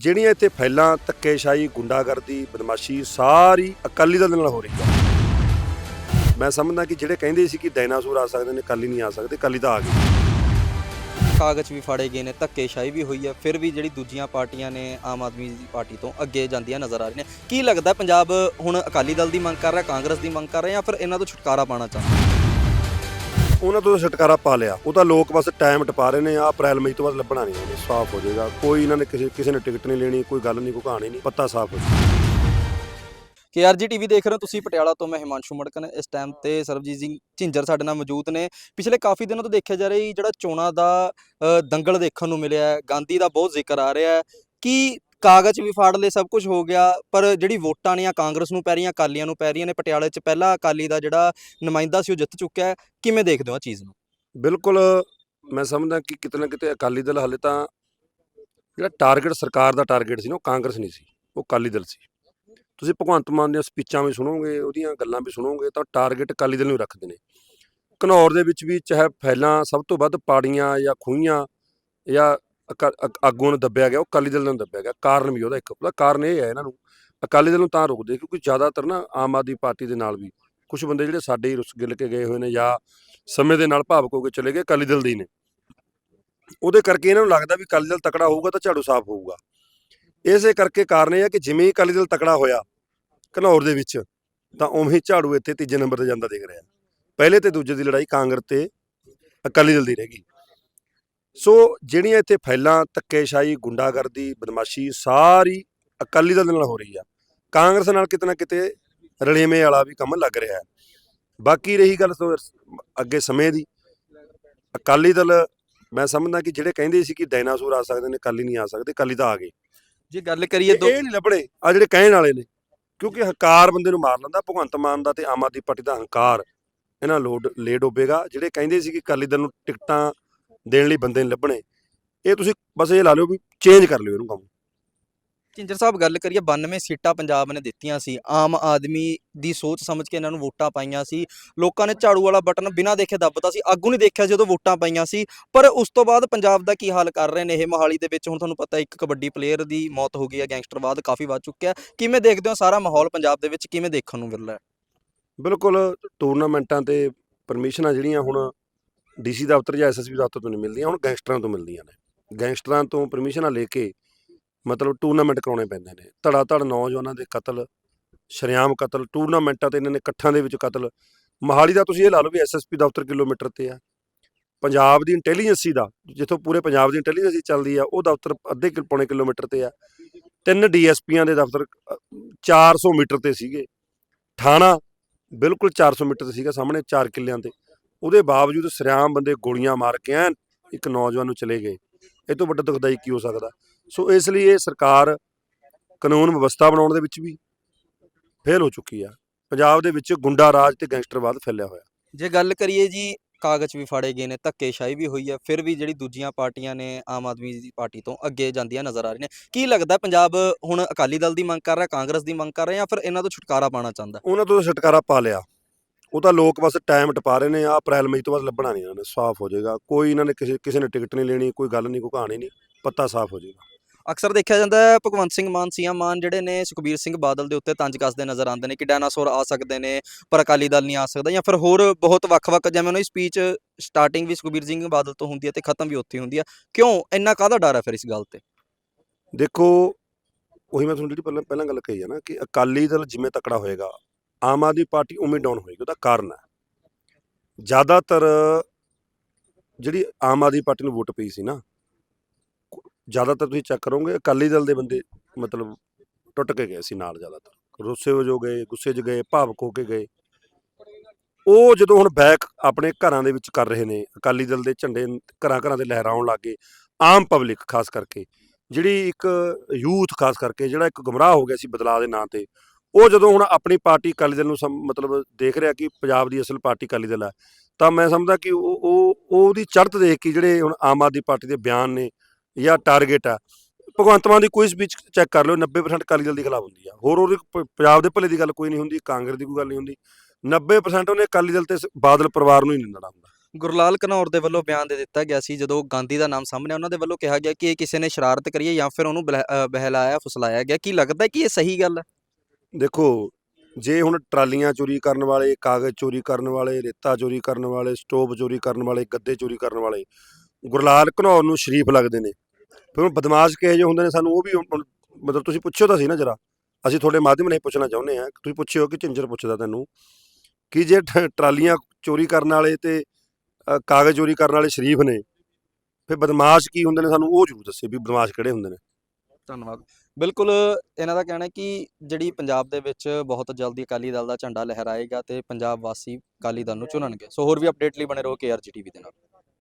ਜਿਹੜੀਆਂ ਇੱਥੇ ਫੈਲਾਂ ਧੱਕੇਸ਼ਾਹੀ, ਗੁੰਡਾਗਰਦੀ, ਬਦਮਾਸ਼ੀ ਸਾਰੀ ਅਕਾਲੀ ਦਲ ਦੇ ਨਾਲ ਹੋ ਰਹੀ ਹੈ ਮੈਂ ਸਮਝਦਾ ਕਿ ਜਿਹੜੇ ਕਹਿੰਦੇ ਸੀ ਕਿ ਡਾਇਨਾਸੌਰ ਆ ਸਕਦੇ ਨੇ ਕੱਲ ਨਹੀਂ ਆ ਸਕਦੇ ਕੱਲ ਤਾਂ ਆ ਗਏ। ਕਾਗਜ਼ ਵੀ ਫਾੜੇ ਗਏ ਨੇ, ਧੱਕੇਸ਼ਾਹੀ ਵੀ ਹੋਈ ਹੈ ਫਿਰ ਵੀ ਜਿਹੜੀ ਦੂਜੀਆਂ ਪਾਰਟੀਆਂ ਨੇ, ਆਮ ਆਦਮੀ ਪਾਰਟੀ ਤੋਂ ਅੱਗੇ ਜਾਂਦੀਆਂ ਨਜ਼ਰ ਆ ਰਹੀਆਂ ਨੇ। ਕੀ ਲੱਗਦਾ ਪੰਜਾਬ ਹੁਣ ਅਕਾਲੀ ਦਲ ਦੀ ਮੰਗ ਕਰ ਰਿਹਾ, ਕਾਂਗਰਸ ਦੀ ਮੰਗ ਕਰ ਰਿਹਾ ਜਾਂ ਫਿਰ ਇਹਨਾਂ ਤੋਂ ਛੁਟਕਾਰਾ ਪਾਣਾ ਚਾਹੁੰਦਾ? ਉਹਨਾਂ ਤੋਂ ਤਾਂ ਛੁਟਕਾਰਾ ਪਾ ਲਿਆ। ਉਹ ਤਾਂ ਲੋਕ ਬਸ ਟਾਈਮ ਟਪਾ ਰਹੇ ਨੇ ਆ ਅਪ੍ਰੈਲ, ਮਈ ਤੋਂ ਬਾਅਦ ਲੱਭਣਾ ਨਹੀਂ ਉਹਨੇ ਸਾਫ਼ ਹੋ ਜਾਏਗਾ। ਕੋਈ ਇਹਨਾਂ ਨੇ ਕਿਸੇ ਕਿਸੇ ਨੇ ਟਿਕਟ ਨਹੀਂ ਲੈਣੀ, ਕੋਈ ਗੱਲ ਨਹੀਂ, ਕੋਈ ਕਹਾਣੀ ਨਹੀਂ, ਪੱਤਾ ਸਾਫ਼ ਹੋ ਜਾਏਗਾ। ਕੇਆਰਜੀ ਟੀਵੀ ਦੇਖ ਰਹੇ ਹੋ ਤੁਸੀਂ, ਪਟਿਆਲਾ ਤੋਂ ਮੈਂ ਹਿਮਾਂਸ਼ੂ ਮੜਕਨ ਇਸ ਟਾਈਮ ਤੇ ਸਰਬਜੀਤ ਸਿੰਘ ਝਿੰਜਰ ਸਾਡੇ ਨਾਲ ਮੌਜੂਦ ਨੇ। ਪਿਛਲੇ ਕਾਫੀ ਦਿਨਾਂ ਤੋਂ ਦੇਖਿਆ ਜਾ ਰਿਹਾ ਜਿਹੜਾ ਚੋਣਾਂ ਦਾ ਦੰਗਲ ਦੇਖਣ ਨੂੰ ਮਿਲਿਆ ਗਾਂਧੀ ਦਾ ਬਹੁਤ ਜ਼ਿਕਰ ਆ ਰਿਹਾ ਹੈ। ਕਿ ਕਾਗਜ਼ ਵੀ ਫਾੜ ਲਏ, ਸਭ ਕੁਝ ਹੋ ਗਿਆ। ਪਰ ਜਿਹੜੀ ਵੋਟਾਂ ਨੇ ਆ ਕਾਂਗਰਸ ਨੂੰ ਪੈ ਰਹੀਆਂ ਅਕਾਲੀਆਂ ਨੂੰ ਪੈ ਰਹੀਆਂ ਨੇ, ਪਟਿਆਲੇ 'ਚ ਪਹਿਲਾ ਅਕਾਲੀ ਦਾ ਜਿਹੜਾ ਨੁਮਾਇੰਦਾ ਸੀ, ਉਹ ਜਿੱਤ ਚੁੱਕਿਆ ਹੈ। ਕਿਵੇਂ ਦੇਖਦੇ ਹੋ ਆ ਚੀਜ਼ ਨੂੰ? ਬਿਲਕੁਲ, ਮੈਂ ਸਮਝਦਾ ਕਿ ਕਿਤੇ ਨਾ ਕਿਤੇ ਅਕਾਲੀ ਦਲ ਹਾਲੇ ਤਾਂ ਜਿਹੜਾ ਟਾਰਗੇਟ ਸਰਕਾਰ ਦਾ ਟਾਰਗੇਟ ਸੀ ਨਾ, ਉਹ ਕਾਂਗਰਸ ਨਹੀਂ ਸੀ, ਉਹ ਅਕਾਲੀ ਦਲ ਸੀ। ਤੁਸੀਂ ਭਗਵੰਤ ਮਾਨ ਦੀਆਂ ਸਪੀਚਾਂ ਵੀ ਸੁਣੋਗੇ, ਉਹਦੀਆਂ ਗੱਲਾਂ ਵੀ ਸੁਣੋਗੇ, ਤਾਂ ਟਾਰਗੇਟ ਅਕਾਲੀ ਦਲ ਨੂੰ ਹੀ ਰੱਖਦੇ ਨੇ। ਘਨੌਰ ਦੇ ਵਿੱਚ ਵੀ ਚਾਹੇ ਫੈਲਾਂ ਸਭ ਤੋਂ ਵੱਧ ਪਾੜੀਆਂ ਜਾਂ ਖੂਹੀਆਂ ਜਾਂ ਅਕਾ- ਅਕ- ਆਗੂਆਂ ਨੂੰ ਦੱਬਿਆ ਗਿਆ, ਉਹ ਅਕਾਲੀ ਦਲ ਨੂੰ ਦੱਬਿਆ ਗਿਆ। ਕਾਰਨ ਵੀ ਉਹਦਾ ਇੱਕ ਉਹਦਾ ਕਾਰਨ ਇਹ ਹੈ ਇਹਨਾਂ ਨੂੰ, ਅਕਾਲੀ ਦਲ ਨੂੰ ਤਾਂ ਰੋਕਦੇ, ਕਿਉਂਕਿ ਜ਼ਿਆਦਾਤਰ ਨਾ ਆਮ ਆਦਮੀ ਪਾਰਟੀ ਦੇ ਨਾਲ ਵੀ ਕੁਝ ਬੰਦੇ ਜਿਹੜੇ ਸਾਡੇ ਹੀ ਰੁੱਸ ਗਿਲ ਕੇ ਗਏ ਹੋਏ ਨੇ ਜਾਂ ਸਮੇਂ ਦੇ ਨਾਲ ਭਾਵਕ ਹੋ ਕੇ ਚਲੇ ਗਏ, ਅਕਾਲੀ ਦਲ ਦੇ ਹੀ ਨੇ। ਉਹਦੇ ਕਰਕੇ ਇਹਨਾਂ ਨੂੰ ਲੱਗਦਾ ਵੀ ਅਕਾਲੀ ਦਲ ਤਕੜਾ ਹੋਊਗਾ ਤਾਂ ਝਾੜੂ ਸਾਫ਼ ਹੋਊਗਾ। ਇਸੇ ਕਰਕੇ ਕਾਰਨ ਇਹ ਹੈ ਕਿ ਜਿਵੇਂ ਹੀ ਅਕਾਲੀ ਦਲ ਤਕੜਾ ਹੋਇਆ ਘਨੌਰ ਦੇ ਵਿੱਚ, ਤਾਂ ਉਵੇਂ ਹੀ ਝਾੜੂ ਇੱਥੇ ਤੀਜੇ ਨੰਬਰ ਤੇ ਜਾਂਦਾ ਦਿਖ ਰਿਹਾ। ਪਹਿਲੇ ਤੇ ਦੂਜੇ ਦੀ ਲੜਾਈ ਕਾਂਗਰਸ ਤੇ ਅਕਾਲੀ ਦਲ ਦੀ ਰਹਿ ਗਈ। ਸੋ ਜਿਹੜੀਆਂ ਇੱਥੇ ਫੈਲਾਂ ਧੱਕੇਸ਼ਾਹੀ ਗੁੰਡਾਗਰਦੀ ਬਦਮਾਸ਼ੀ ਸਾਰੀ ਅਕਾਲੀ ਦਲ ਦੇ ਨਾਲ ਹੋ ਰਹੀ ਆ। ਕਾਂਗਰਸ ਨਾਲ ਕਿਤੇ ਨਾ ਕਿਤੇ ਰਲੇਵੇਂ ਵਾਲਾ ਵੀ ਕੰਮ ਲੱਗ ਰਿਹਾ ਹੈ। ਬਾਕੀ ਰਹੀ ਗੱਲ ਸੋ ਅੱਗੇ ਸਮੇਂ ਦੀ ਅਕਾਲੀ ਦਲ ਮੈਂ ਸਮਝਦਾ ਕਿ ਜਿਹੜੇ ਕਹਿੰਦੇ ਸੀ ਕਿ ਡਾਇਨਾਸੌਰ ਆ ਸਕਦੇ ਨੇ ਕੱਲ ਨਹੀਂ ਆ ਸਕਦੇ ਕੱਲ ਤਾਂ ਆ ਗਏ। ਜੇ ਗੱਲ ਕਰੀਏ ਦੋ ਇਹ ਨਹੀਂ ਲੱਭਣੇ ਆ ਜਿਹੜੇ ਕਹਿਣ ਵਾਲੇ ਨੇ ਕਿਉਂਕਿ ਹੰਕਾਰ ਬੰਦੇ ਨੂੰ ਮਾਰ ਲੈਂਦਾ ਭਗਵੰਤ ਮਾਨ ਦਾ ਤੇ ਆਮ ਆਦਮੀ ਪਾਰਟੀ ਦਾ ਹੰਕਾਰ ਇਹਨਾਂ ਲੋਡ ਲੇ ਡੋਬੇਗਾ। ਜਿਹੜੇ ਕਹਿੰਦੇ ਸੀ ਕਿ ਅਕਾਲੀ ਦਲ ਨੂੰ ਟਿਕਟਾਂ ਦੇਣ ਲਈ ਬੰਦੇ ਨਹੀਂ ਲੱਭਣੇ। ਇਹ ਤੁਸੀਂ ਬਸ ਇਹ ਲਾ ਲਿਓ ਵੀ ਚੇਂਜ ਕਰ ਲਿਓ ਇਹਨੂੰ ਕੰਮ। ਝਿੰਜਰ ਸਾਹਿਬ ਗੱਲ ਕਰੀਏ 92 ਸੀਟਾਂ ਪੰਜਾਬ ਨੇ ਦਿੱਤੀਆਂ ਸੀ। ਆਮ ਆਦਮੀ ਦੀ ਸੋਚ ਸਮਝ ਕੇ ਇਹਨਾਂ ਨੂੰ ਵੋਟਾਂ ਪਾਈਆਂ ਸੀ। ਲੋਕਾਂ ਨੇ ਝਾੜੂ ਵਾਲਾ ਬਟਨ ਬਿਨਾਂ ਦੇਖੇ ਦੱਬਤਾ ਸੀ। ਆਗੂ ਨਹੀਂ ਦੇਖਿਆ ਜਦੋਂ ਵੋਟਾਂ ਪਾਈਆਂ ਸੀ। ਪਰ ਉਸ ਤੋਂ ਬਾਅਦ ਪੰਜਾਬ ਦਾ ਕੀ ਹਾਲ ਕਰ ਰਹੇ ਨੇ ਇਹ ਮੋਹਾਲੀ ਦੇ ਵਿੱਚ? ਹੁਣ ਤੁਹਾਨੂੰ ਪਤਾ ਇੱਕ ਕਬੱਡੀ ਪਲੇਅਰ ਦੀ ਮੌਤ ਹੋ ਗਈ ਹੈ ਗੈਂਗਸਟਰਵਾਦ ਕਾਫੀ ਵੱਧ ਚੁੱਕਿਆ। ਕਿਵੇਂ ਦੇਖਦੇ ਹੋ ਸਾਰਾ ਮਾਹੌਲ ਪੰਜਾਬ ਦੇ ਵਿੱਚ? ਕਿਵੇਂ ਦੇਖਣ ਨੂੰ ਮਿਲ ਰਿਹਾ ਹੈ? ਬਿਲਕੁਲ ਟੂਰਨਾਮੈਂਟਾਂ ਤੇ ਪਰਮਿਸ਼ਨਾਂ ਜਿਹੜੀਆਂ ਹੁਣ ਡੀਸੀ ਦਫ਼ਤਰ ਜਾਂ ਐਸਐਸਪੀ ਦਫ਼ਤਰ ਤੋਂ ਨਹੀਂ ਮਿਲਦੀਆਂ ਹੁਣ ਗੈਂਗਸਟਰਾਂ ਤੋਂ ਮਿਲਦੀਆਂ ਨੇ। ਗੈਂਗਸਟਰਾਂ ਤੋਂ ਪਰਮਿਸ਼ਨਾਂ ਲੈ ਕੇ ਮਤਲਬ ਟੂਰਨਾਮੈਂਟ ਕਰਾਉਣੇ ਪੈਂਦੇ ਨੇ। ਧੜਾ ਧੜ ਨੌਜਵਾਨਾਂ ਦੇ ਕਤਲ ਸ਼ਰੇਆਮ ਕਤਲ ਟੂਰਨਾਮੈਂਟਾਂ ਤੇ ਇਹਨਾਂ ਨੇ ਇਕੱਠਾਂ ਦੇ ਵਿੱਚ ਕਤਲ। ਮੋਹਾਲੀ ਦਾ ਤੁਸੀਂ ਇਹ ਲਾ ਲਓ ਵੀ ਐਸਐਸਪੀ ਦਫ਼ਤਰ ਕਿਲੋਮੀਟਰ ਤੇ ਆ। ਪੰਜਾਬ ਦੀ ਇੰਟੈਲੀਜੈਂਸੀ ਦਾ ਜਿੱਥੋਂ ਪੂਰੇ ਪੰਜਾਬ ਦੀ ਇੰਟੈਲੀਜੈਂਸੀ ਚੱਲਦੀ ਆ ਉਹ ਦਫ਼ਤਰ ਅੱਧੇ ਕਿ ਪੌਣੇ ਕਿਲੋਮੀਟਰ ਤੇ ਆ। ਤਿੰਨ ਡੀਐਸਪੀਆਂ ਦੇ ਦਫ਼ਤਰ ਅ, 400 ਮੀਟਰ ਤੇ ਸੀਗੇ। ਥਾਣਾ ਬਿਲਕੁਲ 400 ਮੀਟਰ ਤੇ ਸੀਗਾ ਸਾਹਮਣੇ ਚਾਰ ਕਿੱਲਿਆਂ ਤੇ। ਉਹਦੇ ਬਾਵਜੂਦ ਸਰਿਆਮ ਬੰਦੇ ਗੋਲੀਆਂ ਮਾਰ ਕੇ ਐਨ ਇੱਕ ਨੌਜਵਾਨ ਨੂੰ ਚਲੇ ਗਏ। ਇਹ ਤੋਂ ਵੱਡਾ ਦੁਖਦਾਈ ਕੀ ਹੋ ਸਕਦਾ? ਸੋ ਇਸ ਲਈ ਇਹ ਸਰਕਾਰ ਕਾਨੂੰਨ ਵਿਵਸਥਾ ਬਣਾਉਣ ਦੇ ਵਿੱਚ ਵੀ ਫੇਲ ਹੋ ਚੁੱਕੀ ਆ। ਪੰਜਾਬ ਦੇ ਵਿੱਚ ਗੁੰਡਾ ਰਾਜ ਤੇ ਗੈਂਗਸਟਰਵਾਦ ਫੈਲਿਆ ਹੋਇਆ। ਜੇ ਗੱਲ ਕਰੀਏ ਜੀ ਕਾਗਜ਼ ਵੀ ਫਾੜੇ ਗਏ ਨੇ ਧੱਕੇਸ਼ਾਹੀ ਵੀ ਹੋਈ ਹੈ ਫਿਰ ਵੀ ਜਿਹੜੀ ਦੂਜੀਆਂ ਪਾਰਟੀਆਂ ਨੇ ਆਮ ਆਦਮੀ ਦੀ ਪਾਰਟੀ ਤੋਂ ਅੱਗੇ ਜਾਂਦੀਆਂ ਨਜ਼ਰ ਆ ਰਹੀਆਂ ਨੇ। ਕੀ ਲੱਗਦਾ ਪੰਜਾਬ ਹੁਣ ਅਕਾਲੀ ਦਲ ਦੀ ਮੰਗ ਕਰ ਰਿਹਾ ਕਾਂਗਰਸ ਦੀ ਮੰਗ ਕਰ ਰਿਹਾ ਜਾਂ ਫਿਰ ਇਹਨਾਂ ਤੋਂ ਛੁਟਕਾਰਾ ਪਾਣਾ ਚਾਹੁੰਦਾ? ਉਹਨਾਂ ਤੋਂ ਤਾਂ ਛੁਟਕਾਰਾ ਪਾ ਲਿਆ। ਉਹ ਤਾਂ ਲੋਕ ਬਸ ਟਾਈਮ ਟਪਾ ਰਹੇ ਨੇ ਆ ਅਪ੍ਰੈਲ ਮਈ ਤੋਂ ਬਾਅਦ ਲੱਭਣਾ ਨਹੀਂ ਇਹਨਾਂ ਨੇ ਸਾਫ਼ ਹੋ ਜਾਏਗਾ। ਕੋਈ ਇਹਨਾਂ ਨੇ ਕਿਸੇ ਕਿਸੇ ਨੇ ਟਿਕਟ ਨਹੀਂ ਲੈਣੀ ਕੋਈ ਗੱਲ ਨਹੀਂ ਕੋਈ ਕਹਾਣੀ ਨਹੀਂ ਪੱਤਾ ਸਾਫ਼ ਹੋ ਜਾਏਗਾ। ਅਕਸਰ ਦੇਖਿਆ ਜਾਂਦਾ ਹੈ ਭਗਵੰਤ ਸਿੰਘ ਮਾਨ ਸੀਐਮ ਮਾਨ ਜਿਹੜੇ ਨੇ ਸੁਖਬੀਰ ਸਿੰਘ ਬਾਦਲ ਦੇ ਉੱਤੇ ਤੰਜ ਕੱਸਦੇ ਨਜ਼ਰ ਆਉਂਦੇ ਨੇ ਕਿ ਡਾਇਨਾਸੌਰ ਆ ਸਕਦੇ ਨੇ ਪਰ ਅਕਾਲੀ ਦਲ ਨਹੀਂ ਆ ਸਕਦਾ ਜਾਂ ਫਿਰ ਹੋਰ ਬਹੁਤ ਵੱਖ-ਵੱਖ ਜਿਵੇਂ ਉਹਨਾਂ ਦੀ ਸਪੀਚ ਸਟਾਰਟਿੰਗ ਵੀ ਸੁਖਬੀਰ ਸਿੰਘ ਬਾਦਲ ਤੋਂ ਹੁੰਦੀ ਹੈ ਤੇ ਖਤਮ ਵੀ ਉੱਥੇ ਹੁੰਦੀ ਹੈ। ਕਿਉਂ? ਇੰਨਾ ਕਾਹਦਾ ਡਰ ਹੈ ਫਿਰ ਇਸ ਗੱਲ ਤੇ? ਦੇਖੋ ਉਹੀ ਮੈਂ ਤੁਹਾਨੂੰ ਜਿਹੜੀ ਪਹਿਲਾਂ ਪਹਿਲਾਂ ਗੱਲ ਕਹੀ ਹੈ ਨਾ ਕਿ ਅਕਾਲੀ ਦਲ ਜਿਵੇਂ ਤਕੜਾ ਹੋਏਗਾ ਆਮ ਆਦਮੀ ਪਾਰਟੀ ਉਵੇਂ ਡਾਊਨ ਹੋਏਗੀ, ਉਹਦਾ ਕਾਰਨ ਹੈ। ਜ਼ਿਆਦਾਤਰ ਜਿਹੜੀ ਆਮ ਆਦਮੀ ਪਾਰਟੀ ਨੂੰ ਵੋਟ ਪਈ ਸੀ ਨਾ, ਜ਼ਿਆਦਾਤਰ ਤੁਸੀਂ ਚੈੱਕ ਕਰੋਗੇ, ਅਕਾਲੀ ਦਲ ਦੇ ਬੰਦੇ ਮਤਲਬ ਟੁੱਟ ਕੇ ਗਏ ਸੀ ਨਾਲ ਜ਼ਿਆਦਾਤਰ। ਰੁੱਸੇ ਹੋ ਗਏ, ਗੁੱਸੇ 'ਚ ਗਏ, ਭਾਵਕ ਹੋ ਕੇ ਗਏ। ਉਹ ਜਦੋਂ ਹੁਣ ਬੈਕ ਆਪਣੇ ਘਰਾਂ ਦੇ ਵਿੱਚ ਕਰ ਰਹੇ ਨੇ, ਅਕਾਲੀ ਦਲ ਦੇ ਝੰਡੇ ਘਰਾਂ ਘਰਾਂ ਤੇ ਲਹਿਰਾਉਣ ਲੱਗੇ ਆਮ ਪਬਲਿਕ ਖਾਸ ਕਰਕੇ, ਜਿਹੜੀ ਇੱਕ ਯੂਥ ਖਾਸ ਕਰਕੇ, ਜਿਹੜਾ ਇੱਕ ਗੁੰਮਰਾਹ ਹੋ ਗਿਆ ਸੀ ਬਦਲਾਅ ਦੇ ਨਾਂ ਤੇ ਉਹ ਜਦੋਂ ਹੁਣ ਆਪਣੀ ਪਾਰਟੀ ਅਕਾਲੀ ਦਲ ਨੂੰ ਮਤਲਬ ਦੇਖ ਰਿਹਾ ਕਿ ਪੰਜਾਬ ਦੀ ਅਸਲ ਪਾਰਟੀ ਅਕਾਲੀ ਦਲ ਹੈ ਤਾਂ ਮੈਂ ਸਮਝਦਾ ਕਿ ਉਹ ਉਹ ਉਹਦੀ ਚੜ੍ਹਤ ਦੇਖ ਕੇ ਜਿਹੜੇ ਹੁਣ ਆਮ ਆਦਮੀ ਪਾਰਟੀ ਦੇ ਬਿਆਨ ਨੇ ਜਾਂ ਟਾਰਗੇਟ ਆ, ਭਗਵੰਤ ਮਾਨ ਦੀ ਕੋਈ ਸਪੀਚ ਚੈੱਕ ਕਰ ਲਿਓ 90% ਅਕਾਲੀ ਦਲ ਦੀ ਖਿਲਾਫ ਹੁੰਦੀ ਆ। ਹੋਰ ਉਹਦੇ ਪੰਜਾਬ ਦੇ ਭਲੇ ਦੀ ਗੱਲ ਕੋਈ ਨਹੀਂ ਹੁੰਦੀ, ਕਾਂਗਰਸ ਦੀ ਕੋਈ ਗੱਲ ਨਹੀਂ ਹੁੰਦੀ। 90% ਉਹਨੇ ਅਕਾਲੀ ਦਲ ਤੇ ਬਾਦਲ ਪਰਿਵਾਰ ਨੂੰ ਹੀ ਨਿੰਦਣਾ ਹੁੰਦਾ। ਗੁਰਲਾਲ ਘਨੌਰ ਦੇ ਵੱਲੋਂ ਬਿਆਨ ਦੇ ਦਿੱਤਾ ਗਿਆ ਸੀ, ਜਦੋਂ ਗਾਂਧੀ ਦਾ ਨਾਮ ਸਾਹਮਣੇ ਉਹਨਾਂ ਦੇ ਵੱਲੋਂ ਕਿਹਾ ਗਿਆ ਕਿ ਇਹ ਕਿਸੇ ਨੇ ਸ਼ਰਾਰਤ ਕਰੀ ਹੈ ਜਾਂ ਫਿਰ ਉਹਨੂੰ ਬਲਹ- ਬਹਿਲਾਇਆ, ਫੁਸਲਾਇਆ ਗਿਆ। ਕੀ ਲੱਗਦਾ ਕਿ ਇਹ ਸਹੀ ਗੱਲ ਹੈ? ਦੇਖੋ ਜੇ ਹੁਣ ਟਰਾਲੀਆਂ ਚੋਰੀ ਕਰਨ ਵਾਲੇ ਕਾਗਜ਼ ਚੋਰੀ ਕਰਨ ਵਾਲੇ ਰੇਤਾ ਚੋਰੀ ਕਰਨ ਵਾਲੇ ਸਟੋਵ ਚੋਰੀ ਕਰਨ ਵਾਲੇ ਗੱਦੇ ਚੋਰੀ ਕਰਨ ਵਾਲੇ ਗੁਰਲਾਲ ਘਨੌਰ ਨੂੰ ਸ਼ਰੀਫ ਲੱਗਦੇ ਨੇ। ਫਿਰ ਹੁਣ ਬਦਮਾਸ਼ ਕਿਹੋ ਜਿਹੇ ਹੁੰਦੇ ਨੇ ਸਾਨੂੰ ਉਹ ਵੀ ਹੁਣ- ਮਤਲਬ ਤੁਸੀਂ ਪੁੱਛਿਓ ਤਾਂ ਸੀ ਨਾ ਜਰਾ। ਅਸੀਂ ਤੁਹਾਡੇ ਮਾਧਿਅਮ ਨਾਲ ਪੁੱਛਣਾ ਚਾਹੁੰਦੇ ਹਾਂ ਤੁਸੀਂ ਪੁੱਛਿਓ ਕਿ ਝਿੰਜਰ ਪੁੱਛਦਾ ਤੈਨੂੰ ਕਿ ਜੇ ਟ- ਟਰਾਲੀਆਂ ਚੋਰੀ ਕਰਨ ਵਾਲੇ ਤੇ ਅ, ਕਾਗਜ਼ ਚੋਰੀ ਕਰਨ ਵਾਲੇ ਸ਼ਰੀਫ ਨੇ ਫਿਰ ਬਦਮਾਸ਼ ਕੀ ਹੁੰਦੇ ਨੇ ਸਾਨੂੰ ਉਹ ਜ਼ਰੂਰ ਦੱਸੇ ਵੀ ਬਦਮਾਸ਼ ਕਿਹੜੇ ਹੁੰਦੇ ਨੇ। ਧੰਨਵਾਦ। ਬਿਲਕੁਲ, ਇਹਨਾਂ ਦਾ ਕਹਿਣਾ ਹੈ ਕਿ ਜਿਹੜੀ ਪੰਜਾਬ ਦੇ ਵਿੱਚ ਬਹੁਤ ਜਲਦੀ ਅਕਾਲੀ ਦਲ ਦਾ ਝੰਡਾ ਲਹਿਰਾਏਗਾ ਤੇ ਪੰਜਾਬ ਵਾਸੀ ਅਕਾਲੀ ਦਲ ਨੂੰ ਚੁਣਨਗੇ। ਸੋ ਹੋਰ ਵੀ ਅਪਡੇਟ ਲਈ ਬਣੇ ਰਹੋ ਕੇਆਰਜੀ ਟੀਵੀ ਦੇ ਨਾਲ।